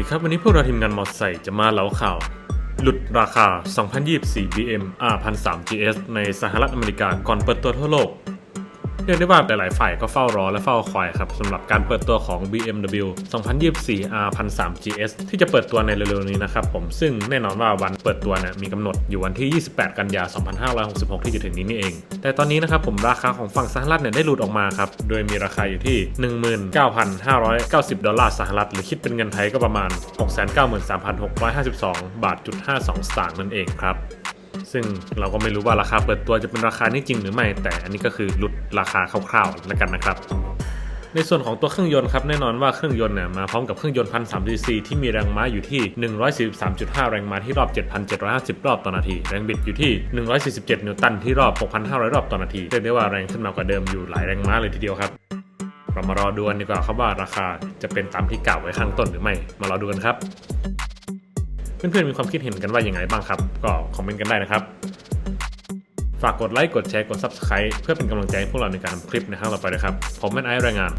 ดีครับ วันนี้พวกเราทีมงานมอไซค์จะมาเล่าข่าว หลุดราคา 2024 BM R1003 GS ในสหรัฐอเมริกาก่อนเปิดตัวทั่วโลก เรียกได้ว่าหลายๆฝ่ายก็เฝ้ารอและเฝ้าคอยครับสำหรับการเปิดตัวของ BMW 2024 R1003 GS ที่จะเปิดตัวในเร็วๆนี้นะครับผมซึ่งแน่นอนว่าวันเปิดตัวเนี่ยมีกำหนดอยู่วันที่ 28 กันยา2566 ที่จะถึงนี้นี่เอง แต่ตอนนี้นะครับผมราคาของฝั่งสหรัฐเนี่ยได้หลุดออกมาครับโดยมีราคาอยู่ที่ 19,590 ดอลลาร์สหรัฐ หรือคิดเป็นเงินไทยก็ประมาณ 693,652 บาทจุด52 สตางค์นั่นเองครับ ซึ่งเราก็ไม่รู้ว่าราคาเปิดตัวจะเป็นราคานี้จริงหรือไม่ แต่อันนี้ก็คือลุดราคาคร่าวๆแล้วกันนะครับ ในส่วนของตัวเครื่องยนต์ครับแน่นอนว่าเครื่องยนต์เนี่ยมาพร้อมกับเครื่องยนต์1,300 cc ที่มีแรงม้าอยู่ที่ 143.5 แรงม้าที่รอบ 7,750 รอบต่อนาที แรงบิดอยู่ที่ 147 นิวตันที่รอบ 6,500 รอบต่อนาทีเรียกได้ว่าแรงขึ้นมากว่าเดิมอยู่หลายแรงม้าเลยทีเดียวครับเรามารอดูกันดีกว่าครับว่าราคาจะเป็นตามที่กล่าวไว้ข้างต้นหรือไม่ มารอดูกันครับ เพื่อนๆมีความคิดเห็นกันว่าอย่างไรบ้างครับ ก็คอมเมนต์กันได้นะครับ ฝากกดไลค์กดแชร์กด Subscribe เพื่อเป็นกำลังใจให้พวกเราในการทำคลิปในครั้งต่อไปนะครับ ผมแม่นไอซ์รายงาน